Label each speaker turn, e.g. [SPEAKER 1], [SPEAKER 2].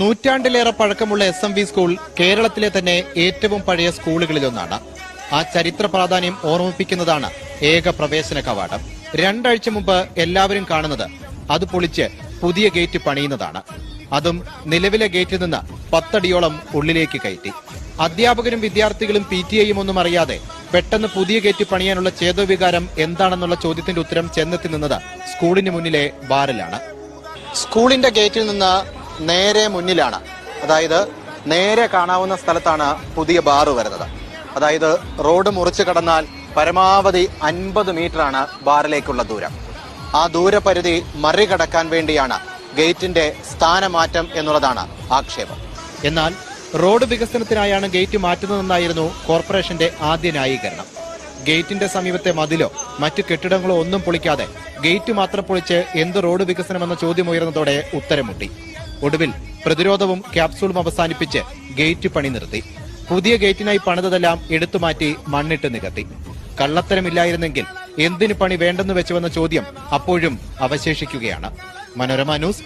[SPEAKER 1] നൂറ്റാണ്ടിലേറെ പഴക്കമുള്ള S M V school കേരളത്തിലെ തന്നെ ഏറ്റവും പഴയ സ്കൂളുകളിലൊന്നാണ്. ആ ചരിത്ര പ്രാധാന്യം ഓർമ്മിപ്പിക്കുന്നതാണ് ഏക പ്രവേശന കവാടം. രണ്ടാഴ്ച മുമ്പ് എല്ലാവരും കാണുന്നത് അത് പൊളിച്ച് പുതിയ ഗേറ്റ് പണിയുന്നതാണ്. അതും നിലവിലെ ഗേറ്റിൽ നിന്ന് പത്തടിയോളം ഉള്ളിലേക്ക് കയറ്റി. അധ്യാപകരും വിദ്യാർത്ഥികളും പി ടി ഐയും ഒന്നും അറിയാതെ പെട്ടെന്ന് പുതിയ ഗേറ്റ് പണിയാനുള്ള ചേതോവികാരം എന്താണെന്നുള്ള ചോദ്യത്തിന്റെ ഉത്തരം ചെന്നെത്തി നിന്നത് സ്കൂളിന് മുന്നിലെ ബാറിലാണ് സ്കൂളിന്റെ ഗേറ്റിൽ നിന്ന് നേരെ മുന്നിലാണ്. അതായത് നേരെ കാണാവുന്ന സ്ഥലത്താണ് പുതിയ ബാറ് വരുന്നത്. അതായത് റോഡ് മുറിച്ച് കടന്നാൽ പരമാവധി അൻപത് ആണ് ബാറിലേക്കുള്ള ദൂരം. ആ ദൂരപരിധി മറികടക്കാൻ വേണ്ടിയാണ് ഗേറ്റിന്റെ സ്ഥാനമാറ്റം എന്നുള്ളതാണ് ആക്ഷേപം. എന്നാൽ റോഡ് വികസനത്തിനായാണ് ഗേറ്റ് മാറ്റുന്നതെന്നായിരുന്നു കോർപ്പറേഷന്റെ ആദ്യ ന്യായീകരണം. ഗേറ്റിന്റെ സമീപത്തെ മതിലോ മറ്റു കെട്ടിടങ്ങളോ ഒന്നും പൊളിക്കാതെ ഗേറ്റ് മാത്രം പൊളിച്ച് എന്ത് റോഡ് വികസനമെന്ന ചോദ്യം ഉയർന്നതോടെ ഉത്തരം മുട്ടി ഒടുവിൽ പ്രതിരോധവും ക്യാപ്സൂളും അവസാനിപ്പിച്ച് ഗേറ്റ് പണി നിർത്തി. പുതിയ ഗേറ്റിനായി പണിതതെല്ലാം എടുത്തുമാറ്റി മണ്ണിട്ട് നികത്തി. കള്ളത്തരമില്ലായിരുന്നെങ്കിൽ എന്തിനു പണി വേണ്ടെന്ന് വെച്ചുവെന്ന ചോദ്യം അപ്പോഴും അവശേഷിക്കുകയാണ്. മനോരമ ന്യൂസ്